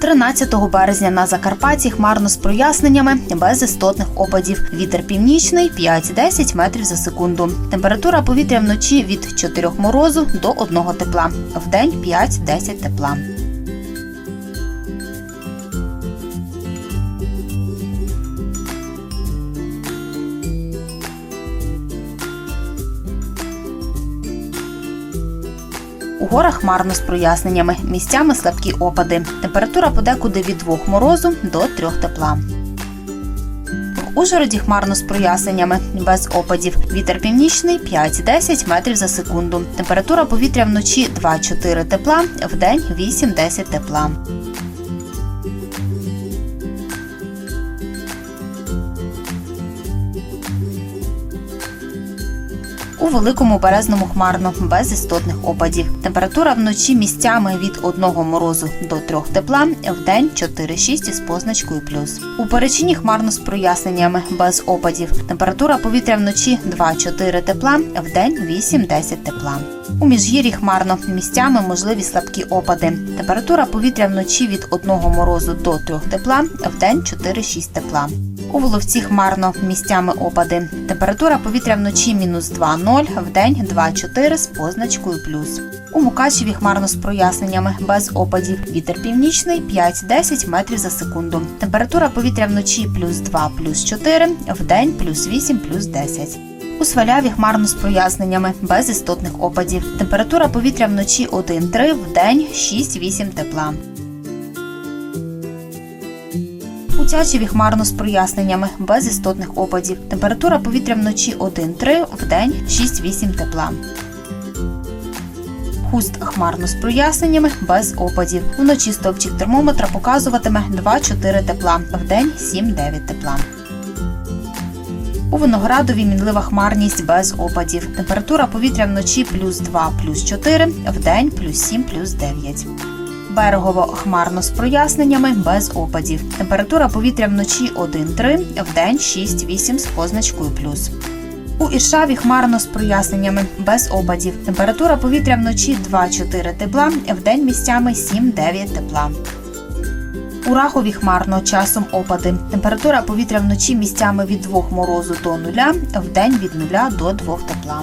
13 березня на Закарпатті хмарно з проясненнями без істотних опадів. Вітер північний 5-10 метрів за секунду. Температура повітря вночі від 4 морозу до 1 тепла. Вдень 5-10 тепла. У горах хмарно з проясненнями, місцями слабкі опади. Температура подекуди від 2 морозу до 3 тепла. В Ужгороді хмарно з проясненнями, без опадів. Вітер північний 5-10 метрів за секунду. Температура повітря вночі 2-4 тепла, вдень 8-10 тепла. У великому березному хмарно, без істотних опадів. Температура вночі місцями від 1 морозу до 3 тепла, вдень 4-6 із позначкою плюс. У перечині хмарно з проясненнями, без опадів. Температура повітря вночі 2-4 тепла, вдень 8-10 тепла. У міжгір'ї хмарно місцями можливі слабкі опади. Температура повітря вночі від 1 морозу до 3 тепла, вдень 4-6 тепла. У Воловці хмарно місцями опади. Температура повітря вночі мінус 2,0, вдень 2,4 з позначкою плюс. У Мукачеві хмарно з проясненнями, без опадів. Вітер північний 5-10 метрів за секунду. Температура повітря вночі плюс 2, плюс 4, вдень плюс 8, плюс 10. У Сваляві хмарно з проясненнями, без істотних опадів. Температура повітря вночі 1-3, вдень 6-8 тепла. У Тячеві хмарно з проясненнями, без істотних опадів. Температура повітря вночі 1-3, вдень 6-8 тепла. Хуст хмарно з проясненнями, без опадів. Вночі стовпчик термометра показуватиме 2-4 тепла, вдень 7-9 тепла. У Виноградові мінлива хмарність без опадів. Температура повітря вночі плюс 2, плюс 4, вдень плюс 7, плюс 9. Берегово хмарно з проясненнями без опадів. Температура повітря вночі 1-3, вдень 6-8 з позначкою плюс. У Іршаві хмарно з проясненнями без опадів. Температура повітря вночі 2-4 тепла, вдень місцями 7-9 тепла. У Рахові хмарно часом опади. Температура повітря вночі місцями від 2 морозу до 0, вдень від 0 до 2 тепла.